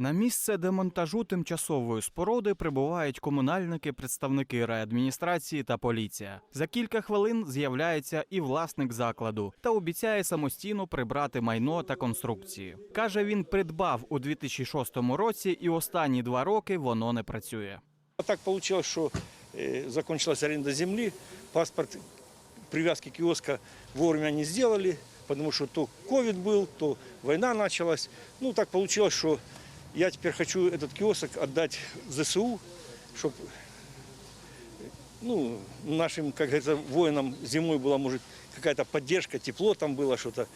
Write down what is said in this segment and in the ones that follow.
На місце демонтажу тимчасової споруди прибувають комунальники, представники райадміністрації та поліція. За кілька хвилин з'являється і власник закладу та обіцяє самостійно прибрати майно та конструкції. Каже, він придбав у 2006 році, і останні два роки воно не працює. Так получилось, что э, закончилась аренда земли, паспорт привязки киоска вовремя не сделали, потому что то ковид был, то война началась. Ну, так получилось, что я теперь хочу этот киосок отдать в ЗСУ, чтобы ну, нашим, как говорится, воинам зимой была, может, какая-то поддержка, тепло там было, что-то.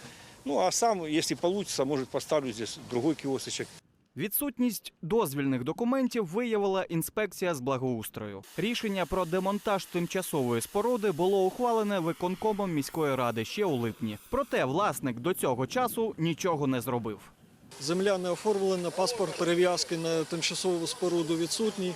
Ну, а сам, если получится, может, поставлю здесь другой киосочек. Відсутність дозвільних документів виявила інспекція з благоустрою. Рішення про демонтаж тимчасової споруди було ухвалене виконкомом міської ради ще у липні. Проте власник до цього часу нічого не зробив. Земля не оформлена, паспорт перев'язки на тимчасову споруду відсутній.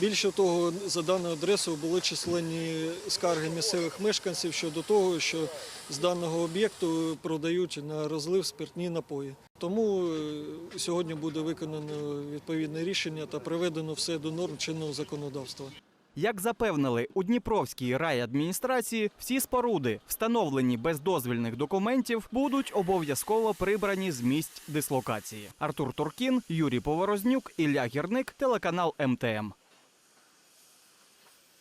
Більше того, за даною адресою були численні скарги місцевих мешканців щодо того, що з даного об'єкту продають на розлив спиртні напої. Тому е, сьогодні буде виконано відповідне рішення та приведено все до норм чинного законодавства. Як запевнили у Дніпровській райадміністрації, всі споруди, встановлені без дозвільних документів, будуть обов'язково прибрані з місць дислокації. Артур Туркін, Юрій Поворознюк, Ілля Гірник, телеканал МТМ.